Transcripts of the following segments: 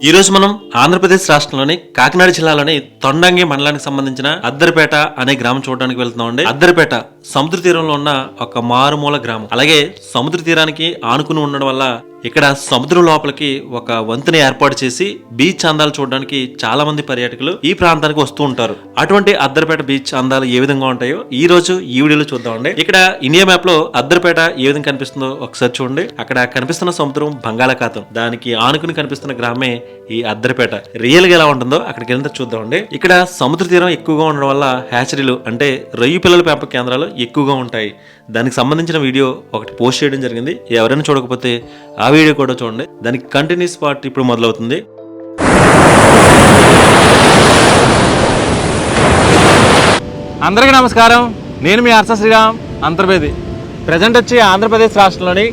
ఈ రోజు మనం ఆంధ్రప్రదేశ్ రాష్ట్రంలోని కాకినాడ జిల్లాలోని తొండంగి మండలానికి సంబంధించిన అద్దరిపేట అనే గ్రామం చూడడానికి వెళ్తున్నాం అండి అద్దరిపేట సముద్ర తీరంలో ఉన్న ఒక మారుమూల గ్రామం. అలాగే సముద్ర తీరానికి ఆనుకుని ఉండడం వల్ల ఇక్కడ సముద్రం లోపలికి ఒక వంతెన ఏర్పాటు చేసి బీచ్ అందాలు చూడడానికి చాలా మంది పర్యాటకులు ఈ ప్రాంతానికి వస్తూ ఉంటారు. అటువంటి అద్దరపేట బీచ్ అందాలు ఏ విధంగా ఉంటాయో ఈ రోజు ఈ వీడియోలో చూద్దామండి. ఇక్కడ ఇండియా మ్యాప్లో అద్దరపేట ఏ విధంగా కనిపిస్తుందో ఒకసారి చూడండి. అక్కడ కనిపిస్తున్న సముద్రం బంగాళాఖాతం. దానికి ఆనుకుని కనిపిస్తున్న గ్రామే ఈ అద్దరపేట. రియల్గా ఎలా ఉంటుందో అక్కడికి వెళ్ళిన చూద్దామండి. ఇక్కడ సముద్ర తీరం ఎక్కువగా ఉండడం వల్ల హ్యాచరీలు అంటే రొయ్యి పిల్లల పెంపక కేంద్రాలు ఎక్కువగా ఉంటాయి. దానికి సంబంధించిన వీడియో ఒకటి పోస్ట్ చేయడం జరిగింది. ఎవరైనా చూడకపోతే ఆ వీడియో కూడా చూడండి. దానికి కంటిన్యూస్ పార్ట్ ఇప్పుడు మొదలవుతుంది. అందరికీ నమస్కారం. నేను మీ హర్ష శ్రీరామ్ అంతర్వేది. ప్రజెంట్ వచ్చి ఆంధ్రప్రదేశ్ రాష్ట్రంలోని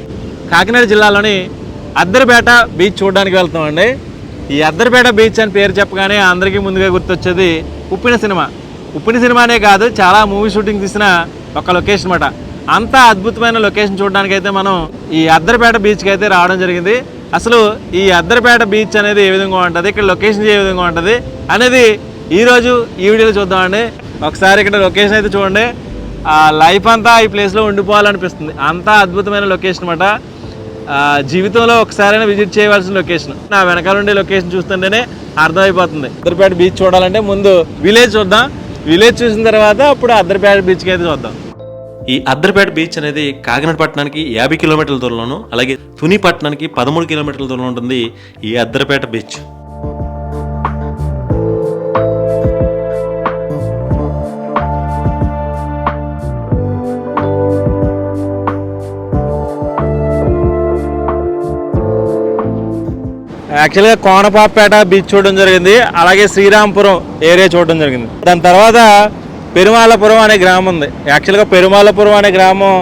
కాకినాడ జిల్లాలోని అద్దరిపేట బీచ్ చూడడానికి వెళ్తామండి ఈ అద్దరిపేట బీచ్ అని పేరు చెప్పగానే అందరికీ ముందుగా గుర్తొచ్చేది ఉప్పిన సినిమా. ఉప్పిన సినిమానే కాదు చాలా మూవీ షూటింగ్ తీసిన ఒక లొకేషన్ అనమాట అంత అద్భుతమైన లొకేషన్ చూడడానికి అయితే మనం ఈ అద్దరిపేట బీచ్కి అయితే రావడం జరిగింది. అసలు ఈ అద్దరిపేట బీచ్ అనేది ఏ విధంగా ఉంటుంది? ఇక్కడ లొకేషన్ ఏ విధంగా ఉంటుంది? అనేది ఈరోజు ఈ వీడియోలో చూద్దామండి. ఒకసారి ఇక్కడ లొకేషన్ అయితే చూడండి. ఆ లైఫ్ అంతా ఈ ప్లేస్లో ఉండిపోవాలనిపిస్తుంది. అంత అద్భుతమైన లొకేషన్ అనమాట జీవితంలో ఒకసారైనా విజిట్ చేయవలసిన లొకేషన్. నా వెనకాల ఉండే లొకేషన్ చూస్తుంటేనే అర్థమైపోతుంది. అద్దరిపేట బీచ్ చూడాలంటే ముందు విలేజ్ చూద్దాం. విలేజ్ చూసిన తర్వాత అప్పుడు అద్దరిపేట బీచ్కి అయితే చూద్దాం. ఈ అద్దరిపేట బీచ్ అనేది కాకినాడ పట్టణానికి యాభై కిలోమీటర్ల దూరంలోను అలాగే తుని పట్టణానికి పదమూడు కిలోమీటర్ల దూరంలో ఉంటుంది ఈ అద్దరిపేట బీచ్. యాక్చువల్గా కోనపాపేట బీచ్ చూడడం జరిగింది. అలాగే శ్రీరాంపురం ఏరియా చూడడం జరిగింది. దాని తర్వాత పెరుమాలపురం అనే గ్రామం ఉంది. యాక్చువల్గా పెరుమాలపురం అనే గ్రామం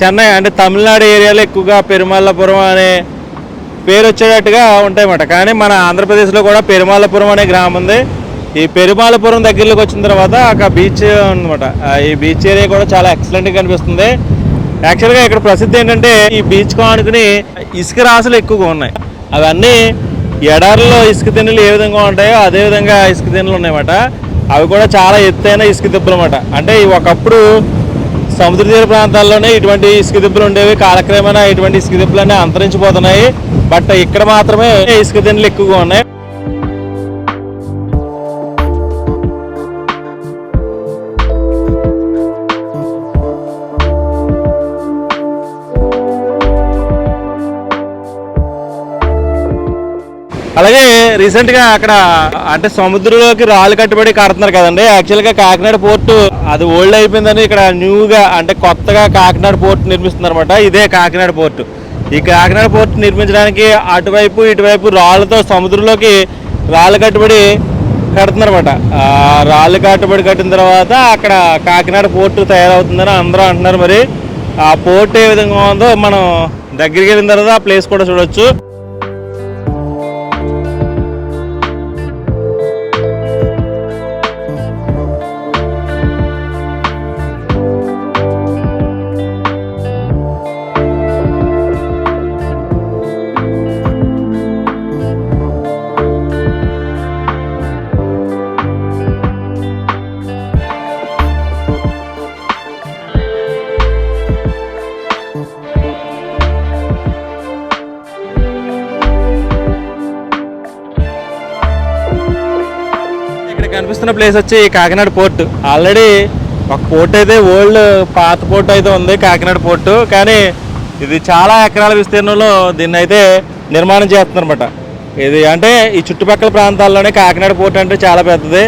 చెన్నై అంటే తమిళనాడు ఏరియాలో ఎక్కువగా పెరుమాలపురం అనే పేరు వచ్చేటట్టుగా ఉంటాయన్నమాట. కానీ మన ఆంధ్రప్రదేశ్లో కూడా పెరుమాలపురం అనే గ్రామం ఉంది. ఈ పెరుమాలపురం దగ్గరలోకి వచ్చిన తర్వాత అక్కడ బీచ్ ఉందన్నమాట. ఈ బీచ్ ఏరియా కూడా చాలా ఎక్సలెంట్గా కనిపిస్తుంది. యాక్చువల్గా ఇక్కడ ప్రసిద్ధి ఏంటంటే ఈ బీచ్ కానుకుని ఇసుక రాసులు ఎక్కువగా ఉన్నాయి. అవన్నీ ఎడారిలో ఇసుక తిన్నెలు ఏ విధంగా ఉంటాయో అదే విధంగా ఇసుక తిన్నెలు ఉన్నాయన్నమాట. అవి కూడా చాలా ఎత్తైన ఇసుక దిబ్బలు అనమాట అంటే ఒకప్పుడు సముద్ర తీర ప్రాంతాల్లోనే ఇటువంటి ఇసుక దిబ్బలు ఉండేవి. కాలక్రమేణా ఇటువంటి ఇసుక దిబ్బలు అంతరించిపోతున్నాయి. బట్ ఇక్కడ మాత్రమే ఇసుక దిండ్లు ఎక్కువగా ఉన్నాయి. రీసెంట్గా అక్కడ అంటే సముద్రంలోకి రాళ్ళు కట్టుబడి కడుతున్నారు కదండి. యాక్చువల్గా కాకినాడ పోర్టు అది ఓల్డ్ అయిపోయిందని ఇక్కడ న్యూగా అంటే కొత్తగా కాకినాడ పోర్ట్ నిర్మిస్తున్నారు అనమాట ఇదే కాకినాడ పోర్టు. ఈ కాకినాడ పోర్ట్ నిర్మించడానికి అటువైపు ఇటువైపు రాళ్ళతో సముద్రంలోకి రాళ్ళు కట్టుబడి కడుతున్నారన్నమాట. రాళ్ళు కట్టుబడి కట్టిన తర్వాత అక్కడ కాకినాడ పోర్టు తయారవుతుందని అందరూ అంటున్నారు మరి. ఆ పోర్ట్ ఏ విధంగా ఉందో మనం దగ్గరికి వెళ్ళిన తర్వాత ఆ ప్లేస్ కూడా చూడొచ్చు. చూస్తున్న ప్లేస్ వచ్చి కాకినాడ పోర్ట్ ఆల్రెడీ ఒక పోర్ట్ అయితే ఓల్డ్ పాత పోర్ట్ అయితే ఉంది కాకినాడ పోర్టు కానీ ఇది చాలా ఎకరాల విస్తీర్ణంలో దీన్ని అయితే నిర్మాణం చేస్తున్నారన్నమాట. ఇది అంటే ఈ చుట్టుపక్కల ప్రాంతాల్లోనే కాకినాడ పోర్ట్ అంటే చాలా పెద్దది.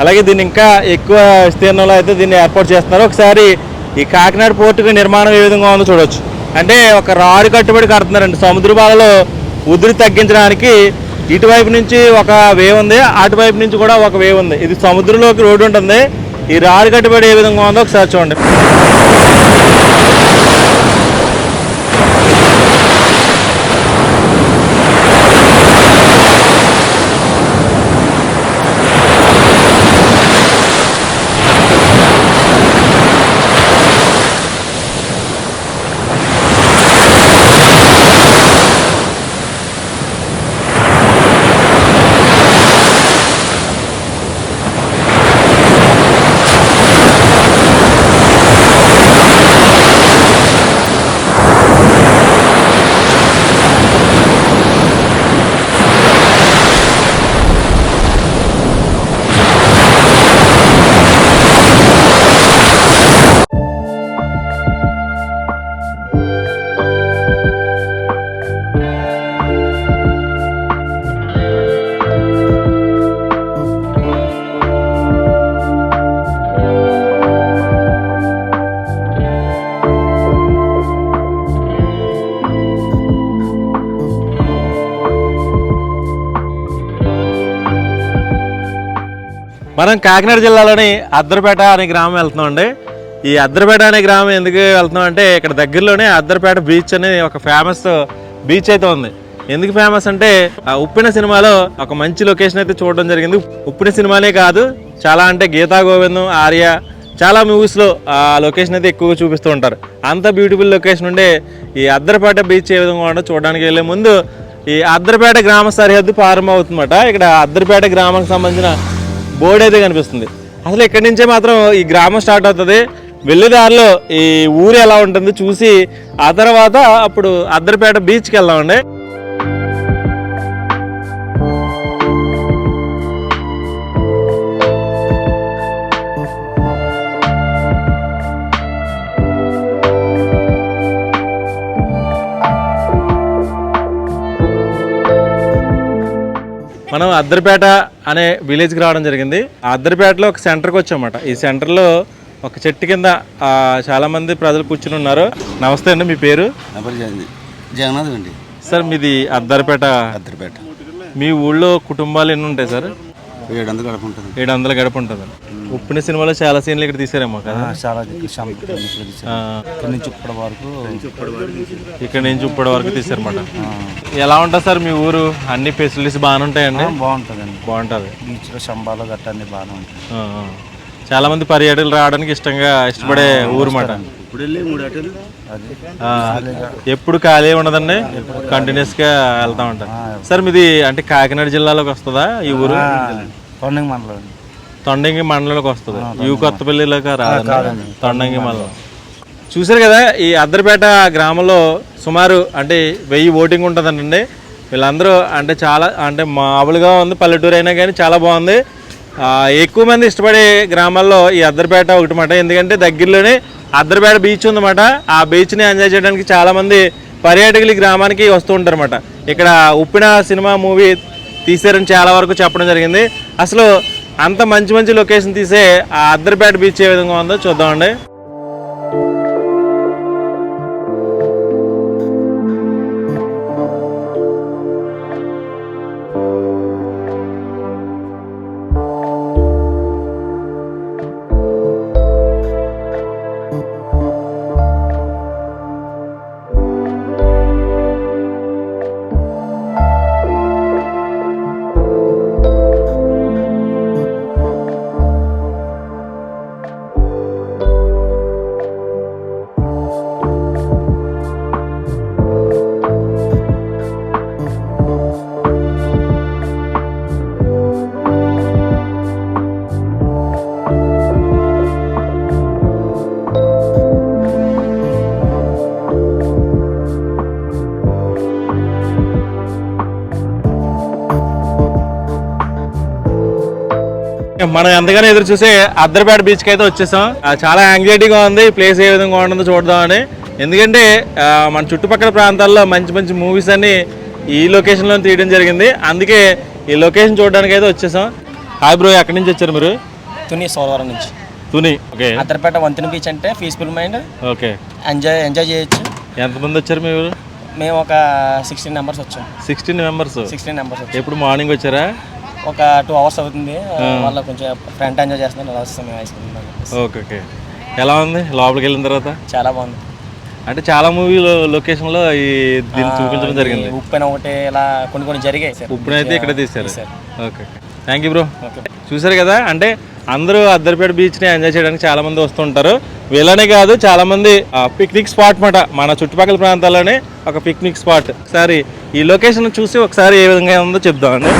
అలాగే దీన్ని ఇంకా ఎక్కువ విస్తీర్ణంలో అయితే దీన్ని ఏర్పాటు చేస్తున్నారు. ఒకసారి ఈ కాకినాడ పోర్టుకి నిర్మాణం ఏ విధంగా ఉందో చూడొచ్చు. అంటే ఒక రాడు కట్టుబడి కడుతున్నారండి. సముద్ర బాధలో ఉధృతి తగ్గించడానికి ఇటువైపు నుంచి ఒక వేవ్ ఉంది అటువైపు నుంచి కూడా ఒక వేవ్ ఉంది. ఇది సముద్రంలోకి రోడ్డు ఉంటుంది. ఈ రారు కట్టుబడి ఏ విధంగా ఉందో ఒకసారి చూడండి. మనం కాకినాడ జిల్లాలోని అద్దరపేట అనే గ్రామం వెళ్తున్నామండి. ఈ అద్దరపేట అనే గ్రామం ఎందుకు వెళ్తున్నాం అంటే ఇక్కడ దగ్గరలోనే అద్దరపేట బీచ్ అనే ఒక ఫేమస్ బీచ్ అయితే ఉంది. ఎందుకు ఫేమస్ అంటే ఆ ఉప్పిన సినిమాలో ఒక మంచి లొకేషన్ అయితే చూడడం జరిగింది. ఉప్పిన సినిమానే కాదు చాలా అంటే గీతా గోవిందం ఆర్య చాలా మూవీస్లో ఆ లొకేషన్ అయితే ఎక్కువగా చూపిస్తూ ఉంటారు. అంత బ్యూటిఫుల్ లొకేషన్ ఉండే ఈ అద్దరపేట బీచ్ ఏ విధంగా ఉండో చూడడానికి వెళ్ళే ముందు ఈ అద్దరపేట గ్రామ సరిహద్దు ప్రారంభం అవుతుందన్నమాట ఇక్కడ అద్దరపేట గ్రామానికి సంబంధించిన బోర్డు అయితే కనిపిస్తుంది. అసలు ఇక్కడి నుంచే మాత్రం ఈ గ్రామం స్టార్ట్ అవుతుంది. వెళ్ళే దారిలో ఈ ఊరు ఎలా ఉంటుంది చూసి ఆ తర్వాత అప్పుడు అద్దరిపేట బీచ్కి వెళ్దామండి. మనం అద్దరిపేట అనే విలేజ్కి రావడం జరిగింది. అద్దరిపేటలో ఒక సెంటర్కి వచ్చామన్నమాట. ఈ సెంటర్లో ఒక చెట్టు కింద ఆ, చాలా మంది ప్రజలు కూర్చుని ఉన్నారు. నమస్తే అండి మీ పేరు? జగన్నాథ్ అండి. సార్ మీది అద్దరిపేట? అద్దరిపేట. మీ ఊళ్ళో కుటుంబాలు ఎన్ని ఉంటాయి సార్? ఏడు వందలు గడప ఉంటుంది. ఏడు వందల గడప ఉంటుంది ఉప్పిన సినిమాలో చాలా సీన్లు ఇక్కడ తీసారేమో కదా? చాలా ఇక్కడ ఆ, నుంచి ఇప్పటి వరకు ఇక్కడ నుంచి ఇప్పటి వరకు తీసారన్నమాట ఎలా ఉంటుంది సార్ మీ ఊరు? అన్ని ఫెసిలిటీస్ బాగానే ఉంటాయండి? బాగుంటుందండి. బాగుంటుంది. బీచ్లో శంబాలు గట్ట అన్ని బాగానే ఉంటాయి. చాలా మంది పర్యాటకులు రావడానికి ఇష్టంగా ఇష్టపడే ఊరు మాట ఎప్పుడు ఖాళీ ఉండదండి? కంటిన్యూస్గా వెళ్తా ఉంటారు. సార్ మీది అంటే కాకినాడ జిల్లాలోకి వస్తుందా ఈ ఊరు? పండుగ మండలం తొండంగి మండలంలోకి వస్తుంది. యూ కొత్తపల్లిలోకి రాదండి. తొండంగి మండలం. చూసారు కదా ఈ అద్దరిపేట గ్రామంలో సుమారు అంటే వెయ్యి ఓటింగ్ ఉంటుందండి వీళ్ళందరూ అంటే చాలా అంటే మామూలుగా ఉంది పల్లెటూరు అయినా కానీ చాలా బాగుంది. ఎక్కువ మంది ఇష్టపడే గ్రామాల్లో ఈ అద్దరిపేట ఒకటి మాట ఎందుకంటే దగ్గరలోనే అద్దరిపేట బీచ్ ఉందన్నమాట. ఆ బీచ్ని ఎంజాయ్ చేయడానికి చాలా మంది పర్యాటకులు ఈ గ్రామానికి వస్తూ ఉంటారు అనమాట ఇక్కడ ఉప్పిన సినిమా మూవీ తీసారని చాలా వరకు చెప్పడం జరిగింది. అసలు అంత మంచి మంచి లొకేషన్ తీసే ఆ అద్దరిపేట బీచ్ ఏ విధంగా ఉందో చూద్దామండి. మనం ఎంతగానో ఎదురు చూసే అద్దరిపేట బీచ్కి అయితే వచ్చేసాం. చాలా యాంగ్జైటీగా ఉంది. ప్లేస్ ఏ విధంగా ఉంటుందో చూద్దామని. ఎందుకంటే మన చుట్టుపక్కల ప్రాంతాల్లో మంచి మంచి మూవీస్ అన్ని ఈ లొకేషన్లో తీయడం జరిగింది. అందుకే ఈ లొకేషన్ చూడడానికి అయితే వచ్చేసాం. హాయ్ బ్రో ఎక్కడి నుంచి వచ్చారు మీరు? తుని సోలవరం నుంచి. తుని ఓకే. అద్దరిపేట వంతెన బీచ్ అంటే peaceful mind okay. Enjoy enjoy చేయొచ్చు. ఎంతమంది వచ్చారు మీరు మేము ఒక సిక్స్టీన్ నెంబర్స్ వచ్చాం. సిక్స్టీన్ మెంబర్స్ సిక్స్టీన్ వచ్చాం. ఎప్పుడు మార్నింగ్ వచ్చారా? ఒక టూ అవర్స్ అవుతుంది. వాళ్ళ కొంచెం ఫ్రంట్ ఎంజాయ్ చేస్తున్నారు. అలా వస్తాం మేము ఐస్ క్రీమ్ ఓకే ఓకే ఎలా ఉంది? లోపలికి వెళ్ళిన తర్వాత? చాలా బాగుంది. అంటే చాలా మూవీ లొకేషన్లో ఈ దీన్ని చూపించడం జరిగింది. ఉప్పెన ఒకటి ఇలా కొన్ని కొన్ని జరిగాయి సార్. ఇప్పుడైతే ఇక్కడ తీశారు. తీశారు. ఓకే థ్యాంక్ యూ బ్రో చూసారు కదా? అంటే అందరూ అద్దరిపేట బీచ్ని ఎంజాయ్ చేయడానికి చాలా మంది వస్తుంటారు. వీళ్ళనే కాదు చాలా మంది పిక్నిక్ స్పాట్ మాట. మన చుట్టుపక్కల ప్రాంతాల్లోనే ఒక పిక్నిక్ స్పాట్ ఒకసారి ఈ లొకేషన్ చూసి ఒకసారి ఏ విధంగా ఉందో చెప్దామండి.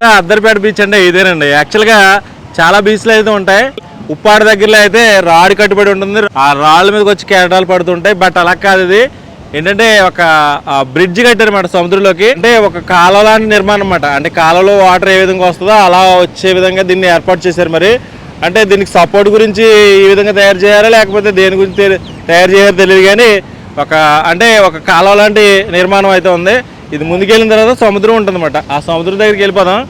అద్దరిపేట బీచ్ అంటే ఇదేనండి. యాక్చువల్గా చాలా బీచ్లు అయితే ఉంటాయి. ఉప్పాడ దగ్గరలో అయితే రాడ్ కట్టుబడి ఉంటుంది. ఆ రాళ్ళ మీదకి వచ్చి కేటాలు పడుతుంటాయి. బట్ అలా కాదు ఇది. ఏంటంటే ఒక బ్రిడ్జ్ కట్టారన్నమాట సముద్రంలోకి. అంటే ఒక కాలువ లాంటి నిర్మాణం అన్నమాట. అంటే కాలువలో వాటర్ ఏ విధంగా వస్తుందో అలా వచ్చే విధంగా దీన్ని ఏర్పాటు చేశారు మరి. అంటే దీనికి సపోర్ట్ గురించి ఈ విధంగా తయారు చేయాలా? లేకపోతే దేని గురించి తయారు చేయాలో తెలియదు కానీ ఒక అంటే ఒక కాలువ లాంటి నిర్మాణం అయితే ఉంది. ఇది ముందుకెళ్ళిన తర్వాత సముద్రం ఉంటుందన్నమాట. ఆ సముద్రం దగ్గరికి వెళ్ళిపోదాం.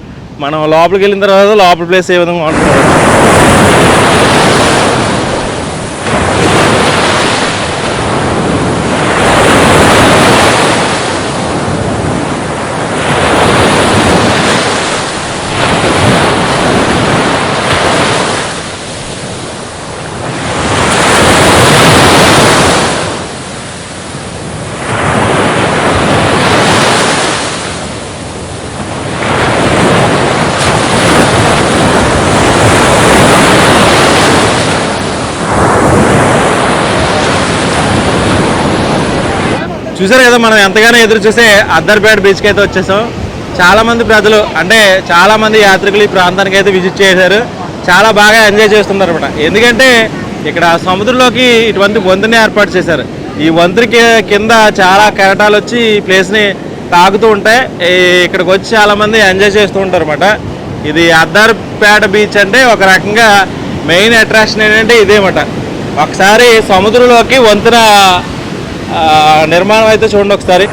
మనం లోపలికి వెళ్ళిన తర్వాత లోపల ప్లేస్ ఏ విధంగా ఉంటుంది. చూసారు కదా మనం ఎంతగానో ఎదురు చూసే అద్దర్పేట బీచ్కి అయితే వచ్చేసాం. చాలామంది ప్రజలు అంటే చాలామంది యాత్రికులు ఈ ప్రాంతానికి అయితే విజిట్ చేశారు. చాలా బాగా ఎంజాయ్ చేస్తున్నారు అనమాట ఎందుకంటే ఇక్కడ సముద్రంలోకి ఇటువంటి వంతుని ఏర్పాటు చేశారు. ఈ వంతుకి కింద చాలా కెరటాలు వచ్చి ఈ ప్లేస్ని తాగుతూ ఉంటాయి. ఈ- ఇక్కడికి వచ్చి చాలామంది ఎంజాయ్ చేస్తూ ఉంటారు అనమాట ఇది అద్దార్పేట బీచ్ అంటే ఒక రకంగా మెయిన్ అట్రాక్షన్ ఏంటంటే ఇదేమాట ఒకసారి సముద్రంలోకి వంతున నిర్మాణం అయితే చూడండి ఒకసారి.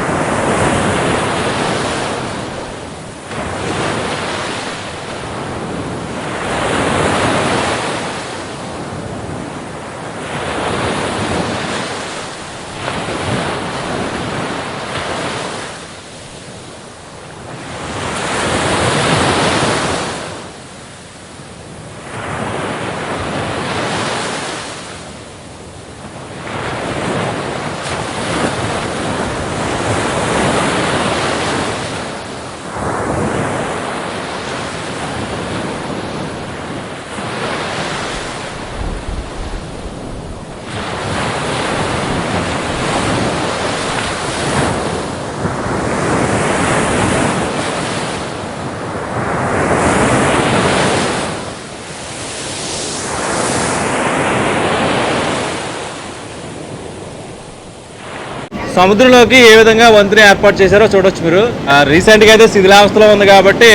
సముద్రంలోకి ఏ విధంగా వంతుని ఏర్పాటు చేశారో చూడొచ్చు మీరు. రీసెంట్గా రీసెంట్గా అయితే శిథిలావస్థలో ఉంది కాబట్టి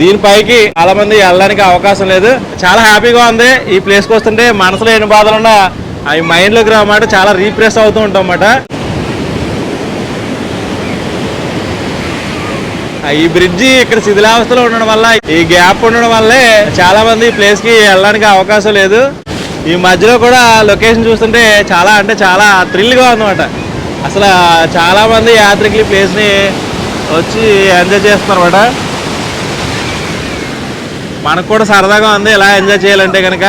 దీనిపైకి చాలా మంది వెళ్ళడానికి అవకాశం లేదు. చాలా హ్యాపీగా ఉంది. ఈ ప్లేస్కి వస్తుంటే మనసులో ఎన్ని బాధలున్నా అవి మైండ్లోకి రామాట. చాలా రీప్రెస్ అవుతూ ఉంటాం అన్నమాట. ఈ బ్రిడ్జి ఇక్కడ శిథిలావస్థలో ఉండడం వల్ల ఈ గ్యాప్ ఉండడం వల్లే చాలా మంది ఈ ప్లేస్కి వెళ్ళడానికి అవకాశం లేదు. ఈ మధ్యలో కూడా లొకేషన్ చూస్తుంటే చాలా అంటే చాలా థ్రిల్గా ఉందన్నమాట. అసలు చాలామంది యాత్రికులు ఈ వచ్చి ఎంజాయ్ చేస్తున్నారు అనమాట మనకు కూడా సరదాగా ఉంది ఇలా ఎంజాయ్ చేయాలంటే కనుక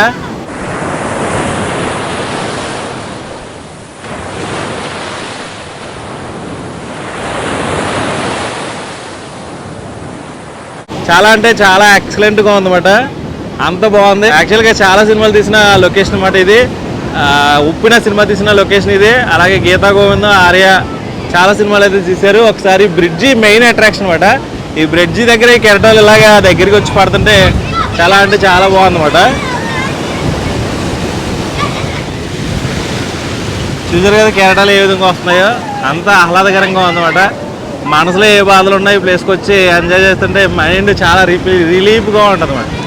చాలా అంటే చాలా ఎక్సలెంట్గా ఉందన్నమాట. అంత బాగుంది. యాక్చువల్గా చాలా సినిమాలు తీసిన లొకేషన్ అన్నమాట ఇది. ఉప్పిన సినిమా తీసిన లొకేషన్ ఇది. అలాగే గీతా గోవిందం ఆర్య చాలా సినిమాలు అయితే తీశారు. ఒకసారి బ్రిడ్జి మెయిన్ అట్రాక్షన్ అనమాట ఈ బ్రిడ్జి దగ్గర ఈ కెరటాలు ఇలాగా దగ్గరికి వచ్చి పడుతుంటే చాలా అంటే చాలా బాగుందన్నమాట. చూసారు కదా కెరటాలు ఏ విధంగా వస్తున్నాయో? అంత ఆహ్లాదకరంగా ఉందన్నమాట. మనసులో ఏ బాధలు ఉన్నాయి ఈ ప్లేస్కి వచ్చి ఎంజాయ్ చేస్తుంటే మైండ్ చాలా రిపీ రిలీఫ్గా ఉంటుంది అన్నమాట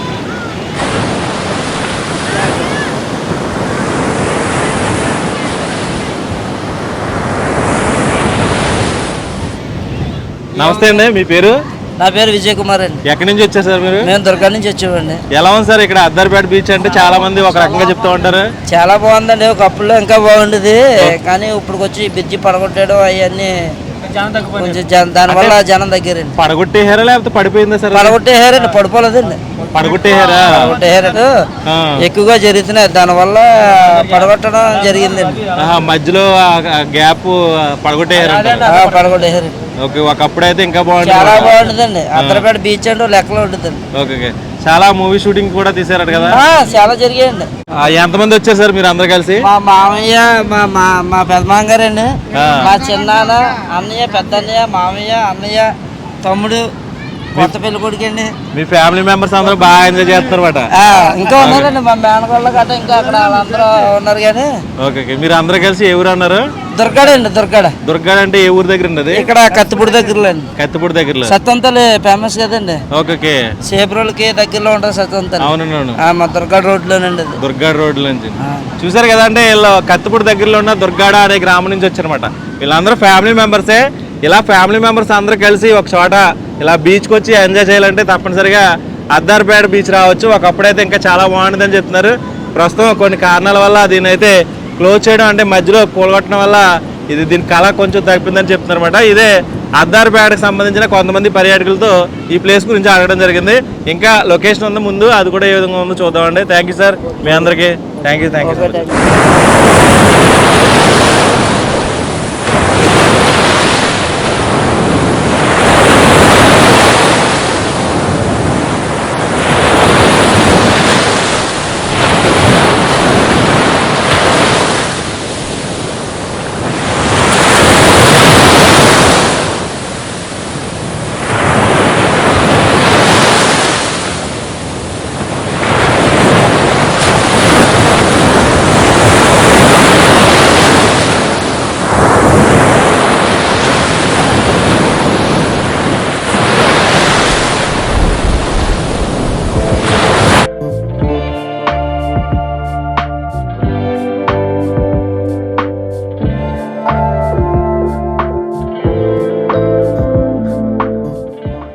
నమస్తే అండి మీ పేరు? నా పేరు విజయ్ కుమార్ అండి. ఎక్కడి నుంచి వచ్చారు సార్ మీరు? మేము దుర్గా నుంచి వచ్చామండి. ఎలా ఉంది సార్ ఇక్కడ అద్దర్పేట బీచ్ అంటే చాలా మంది ఒక రకంగా చెప్తూ ఉంటారు. చాలా బాగుందండి ఒకప్పుడు ఇంకా బాగుండేది. కానీ ఇప్పుడు వచ్చి బ్రిడ్జి పడగొట్టాడు అవన్నీ కొంచెం జన- దానివల్ల జనం దగ్గరండి. పడగొట్టేహారా లేకపోతే పడిపోయిందా సార్? పడగొట్టేహారండి పడిపోలేదండి. పడగొట్టేహారా పడగొట్టేహారు. ఎక్కువగా జరుగుతున్నాయి. దానివల్ల పడగొట్టడం జరిగిందండి. మధ్యలో గ్యాప్ పడగొట్టేయారంట ఆ, పడగొట్టేహారండి ఓకే ఒకప్పుడు అయితే ఇంకా చాలా బాగుంటుంది బాగుంటుందండి అద్దరపేట బీచ్ అంటే లెక్కలో ఉంటుందండి. Okay okay. చాలా మూవీ షూటింగ్ కూడా తీసారట కదా? చాలా జరిగాయండి. ఎంతమంది వచ్చారు సార్ మీరు అందరు కలిసి? మా మామయ్య మా మా మా పెద్దమామ గారండి. మా చిన్నాన్న అన్నయ్య పెద్ద అన్నయ్య మామయ్య అన్నయ్య తమ్ముడు కొత్త పెళ్ళి కొడుకండి. మీ ఫ్యామిలీ మెంబర్స్ అందరూ బాగా ఎంజాయ్ చేస్తారు అనమాట ఆ, ఇంకా ఉన్నారండి. మా మేనగోళ్ళ గట్ట ఇంకా అక్కడ వాళ్ళందరూ ఉన్నారు కానీ. ఓకే మీరు అందరు కలిసి ఎవరు అన్నారు? దుర్గాడ అండి దుర్గాడ. దుర్గాడ అంటే ఏ ఊరు దగ్గర ఉన్నది ఇక్కడ కత్తిపూడి దగ్గరలో అండి. కత్తిపూడి దగ్గరలో. సత్వంతలు ఫేమస్ కదండి. ఓకే సేపురోళ్ళకి దగ్గరలో ఉంటుంది సత్వంతలు అవునవును. ఆ, మా దుర్గాడ రోడ్లోనండి దుర్గాడ రోడ్ నుంచి. చూసారు కదా అంటే వీళ్ళు కత్తిపూడి దగ్గరలో ఉన్న దుర్గాడ అనే గ్రామం నుంచి వచ్చారనమాట వీళ్ళందరూ ఫ్యామిలీ మెంబర్సే ఇలా ఫ్యామిలీ మెంబర్స్ అందరూ కలిసి ఒక చోట ఇలా బీచ్కి వచ్చి ఎంజాయ్ చేయాలంటే తప్పనిసరిగా అద్దారపేట బీచ్ రావచ్చు. ఒకప్పుడైతే ఇంకా చాలా బాగుంటుందని చెప్తున్నారు. ప్రస్తుతం కొన్ని కారణాల వల్ల దీని అయితే క్లోజ్ చేయడం అంటే మధ్యలో కూలగొట్టడం వల్ల ఇది దీని కళ కొంచెం తగ్గిందని చెప్తున్నారు ఇదే అద్దారపేటకు సంబంధించిన కొంతమంది పర్యాటకులతో ఈ ప్లేస్ గురించి అడగడం జరిగింది. ఇంకా లొకేషన్ ఉంది ముందు అది కూడా ఏ విధంగా ఉందో చూద్దామండి. థ్యాంక్ యూ సార్ మీ అందరికీ thank you thank you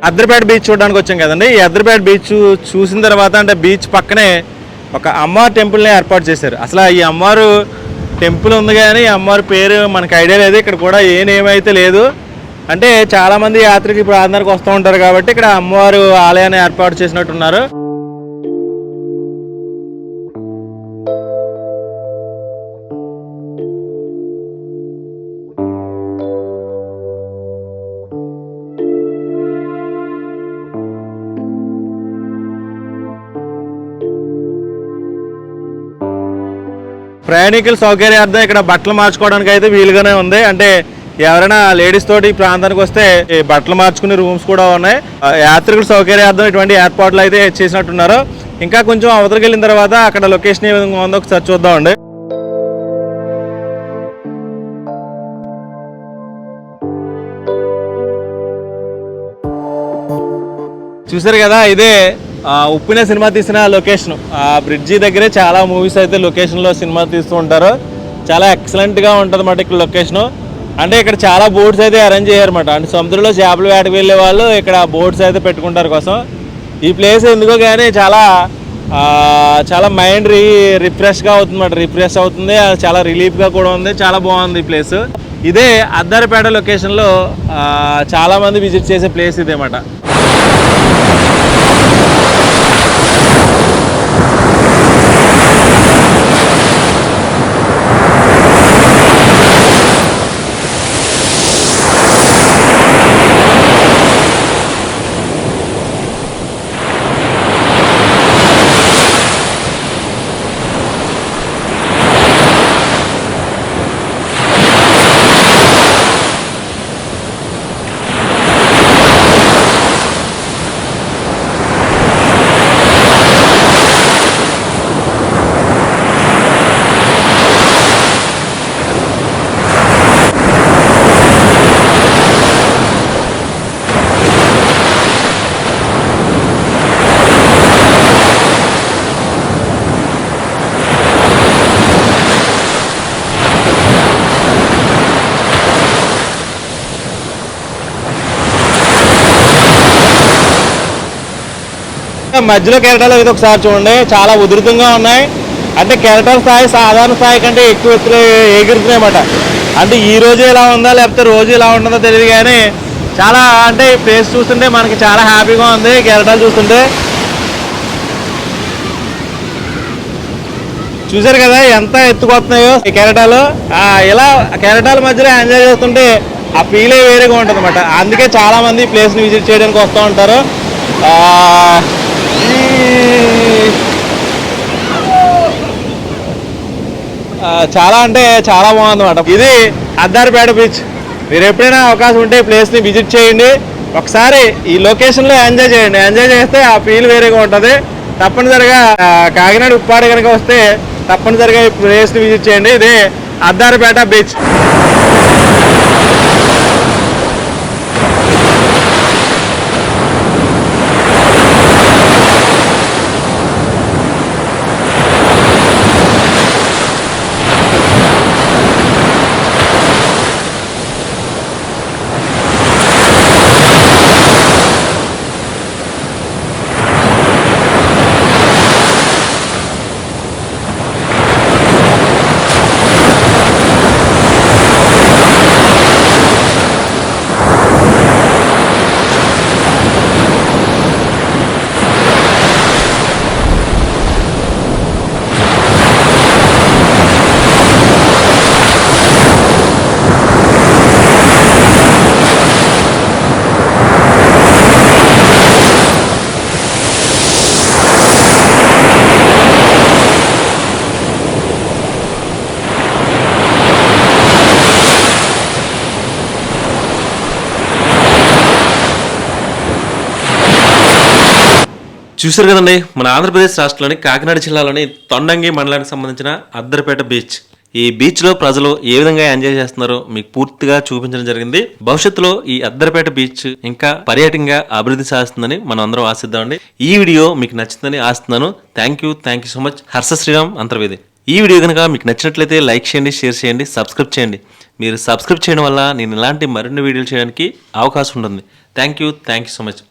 Addaripeta beach చూడడానికి వచ్చాం కదండి. ఈ అద్దరిపేట బీచ్ చూసిన తర్వాత అంటే బీచ్ పక్కనే ఒక అమ్మవారి టెంపుల్ని ఏర్పాటు చేశారు. అసలు ఈ అమ్మవారు టెంపుల్ ఉంది కానీ ఈ అమ్మవారి పేరు మనకు ఐడియా లేదు. ఇక్కడ కూడా ఏమేమైతే లేదు. అంటే చాలామంది యాత్రికులు ఇప్పుడు ఆంధ్రాకి వస్తూ ఉంటారు కాబట్టి ఇక్కడ అమ్మవారు ఆలయాన్ని ఏర్పాటు చేసినట్టున్నారు. ప్రయాణికుల సౌకర్యార్థం ఇక్కడ బట్టలు మార్చుకోవడానికి అయితే వీలుగానే ఉంది. అంటే ఎవరైనా లేడీస్ తోటి ఈ ప్రాంతానికి వస్తే ఈ బట్టలు మార్చుకునే రూమ్స్ కూడా ఉన్నాయి. ఆ, యాత్రికుల సౌకర్యార్థం ఇటువంటి ఏర్పాట్లు అయితే చేసినట్టున్నారు. ఇంకా కొంచెం అవతలికి వెళ్ళిన తర్వాత అక్కడ లొకేషన్ ఏ విధంగా ఉందో ఒకసారి చూద్దామండి. చూసారు కదా ఇదే ఉప్పిన సినిమా తీసిన లొకేషన్ ఆ బ్రిడ్జి దగ్గరే చాలా మూవీస్ అయితే లొకేషన్లో సినిమా తీస్తూ ఉంటారు. చాలా ఎక్సలెంట్గా ఉంటుంది అన్నమాట ఇక్కడ లొకేషను అంటే ఇక్కడ చాలా బోట్స్ అయితే అరేంజ్ చేయారన్నమాట. అంటే సముద్రంలో చేపలు వేటకు వెళ్ళే వాళ్ళు ఇక్కడ బోట్స్ అయితే పెట్టుకుంటారు కోసం. ఈ ప్లేస్ ఎందుకో కానీ చాలా చాలా మైండ్ రీ రిఫ్రెష్గా అవుతుందన్నమాట. రిఫ్రెష్ అవుతుంది. చాలా రిలీఫ్గా కూడా ఉంది. చాలా బాగుంది ఈ ప్లేస్ ఇదే అద్దారపేట లొకేషన్లో చాలామంది విజిట్ చేసే ప్లేస్ ఇదే అన్నమాట మధ్యలో కెరటాలు అయితే ఒకసారి చూడండి. చాలా ఉధృతంగా ఉన్నాయి. అంటే కెరటాల స్థాయి సాధారణ స్థాయి కంటే ఎక్కువ ఎత్తులో ఎగురుతున్నాయన్నమాట అంటే ఈ రోజు ఎలా ఉందా లేకపోతే రోజు ఎలా ఉంటుందో తెలియదు కానీ చాలా అంటే ప్లేస్ చూస్తుంటే మనకి చాలా హ్యాపీగా ఉంది కెరటాలు చూస్తుంటే. చూసారు కదా ఎంత ఎత్తుకొస్తున్నాయో ఈ కెరటాలు. ఇలా కెరటాల మధ్యలో ఎంజాయ్ చేస్తుంటే ఆ ఫీలే వేరేగా ఉంటుంది అనమాట అందుకే చాలా మంది ప్లేస్ని విజిట్ చేయడానికి వస్తూ ఉంటారు ఆ, ఈ- ఆ, చాలా అంటే చాలా బాగుందన్నమాట. ఇది అద్దారిపేట బీచ్ మీరు ఎప్పుడైనా అవకాశం ఉంటే ప్లేస్ని విజిట్ చేయండి. ఒకసారి ఈ లొకేషన్లో ఎంజాయ్ చేయండి. ఎంజాయ్ చేస్తే ఆ ఫీల్ వేరేగా ఉంటుంది. తప్పనిసరిగా కాకినాడ ఉప్పాడ కనుక వస్తే తప్పనిసరిగా ఈ ప్లేస్ని విజిట్ చేయండి. ఇది అద్దారిపేట బీచ్ చూసారు కదండి మన ఆంధ్రప్రదేశ్ రాష్ట్రంలోని కాకినాడ జిల్లాలోని తొండంగి మండలానికి సంబంధించిన అద్దరపేట బీచ్. ఈ బీచ్లో ప్రజలు ఏ విధంగా ఎంజాయ్ చేస్తున్నారో మీకు పూర్తిగా చూపించడం జరిగింది. భవిష్యత్తులో ఈ అద్దరపేట బీచ్ ఇంకా పర్యాటకంగా అభివృద్ధి సాధిస్తుందని మనం అందరం ఆశిద్దామండి. ఈ వీడియో మీకు నచ్చిందని ఆశిస్తున్నాను. Thank you thank you so much Harsha Sriram Antarvedi. ఈ వీడియో కనుక మీకు నచ్చినట్లయితే లైక్ చేయండి షేర్ చేయండి సబ్స్క్రైబ్ చేయండి. మీరు సబ్స్క్రైబ్ చేయడం వల్ల నేను ఇలాంటి మరిన్ని వీడియోలు చేయడానికి అవకాశం ఉంటుంది. Thank you thank you so much